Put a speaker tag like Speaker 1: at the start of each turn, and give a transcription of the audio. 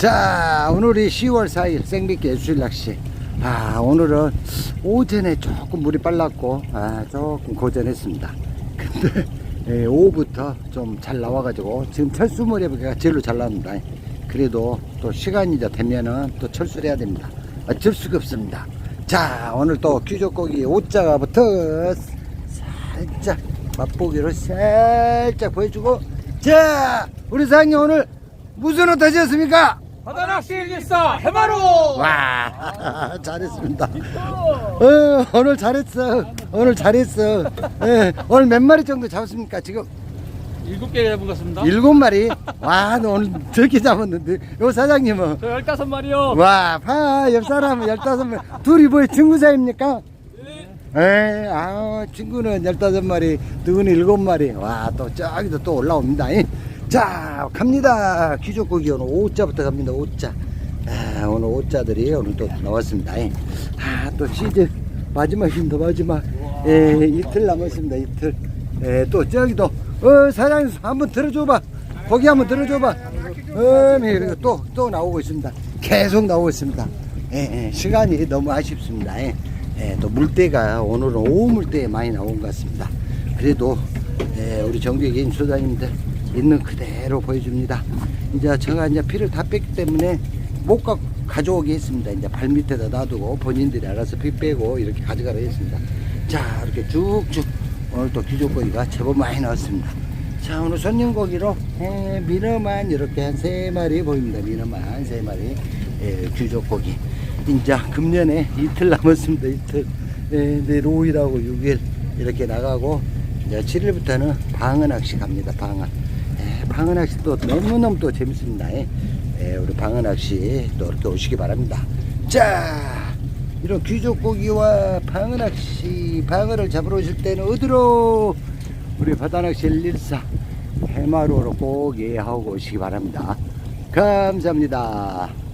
Speaker 1: 자 오늘이 10월 4일 생미끼 예술 낚시. 아 오늘은 오전에 조금 물이 빨랐고 아 조금 고전했습니다. 근데 예, 오후부터 좀 잘 나와가지고 지금 철수물에가 제일로 잘 나옵니다. 그래도 또 시간이 되면은 또 철수를 해야 됩니다. 어쩔 수가 없습니다. 자 오늘 또 귀족고기 오자가부터 살짝 맛보기로 살짝 보여주고 자 우리 사장님 오늘 무슨 옷 하셨습니까?
Speaker 2: 바다 낚시 일기사 해바로
Speaker 1: 와. 잘했습니다. 어, 오늘 잘했어. 오늘 잘했어. 예, 오늘 몇 마리 정도 잡았습니까 지금?
Speaker 2: 일곱 개 해보겠습니다.
Speaker 1: 일곱 마리? 와 너 오늘 적게 잡았는데. 요 사장님은?
Speaker 2: 저 열다섯 마리요.
Speaker 1: 와 파 옆 사람은 열다섯 마리. 둘이 뭐에 친구 사입니까? 에, 아, 친구는 열다섯 마리, 누구는 일곱 마리. 와, 또 저기도 또 올라옵니다. 이. 자, 갑니다. 귀족고기 오늘 5자부터 갑니다. 5자. 아, 오늘 5자들이 오늘 또 나왔습니다. 이. 아, 또 시즌 마지막입니다. 마지막. 예, 이틀 남았습니다. 이틀. 예, 또 저기도, 어, 사장님 한번 들어줘봐. 고기 한번 들어줘봐. 어, 그리고 또, 또 나오고 있습니다. 계속 나오고 있습니다. 예, 예, 시간이 너무 아쉽습니다. 예. 예, 또 물때가 오늘은 오후 물때에 많이 나온 것 같습니다. 그래도 예, 우리 정규개인 소장님들 있는 그대로 보여줍니다. 이제 제가 이제 피를 다 뺐기 때문에 못 가, 가져오게 했습니다. 이제 발 밑에다 놔두고 본인들이 알아서 피 빼고 이렇게 가져가라 했습니다. 자, 이렇게 쭉쭉 오늘 또 귀족고기가 제법 많이 나왔습니다. 자, 오늘 손님 고기로 예, 민어만 이렇게 한 세 마리 보입니다. 민어만 세 마리 예, 귀족고기. 이제 금년에 이틀 남았습니다. 이틀. 예, 내일 5일하고 6일 이렇게 나가고 이제 7일부터는 방어 낚시 갑니다. 방어. 예, 낚시 또 너무너무 또 재밌습니다. 예, 예, 우리 낚시 또 이렇게 오시기 바랍니다. 자, 이런 귀족고기와 낚시, 방어를 잡으러 오실 때는 어디로 우리 바다낚시 114 해마루로 꼭 예하고 오시기 바랍니다. 감사합니다.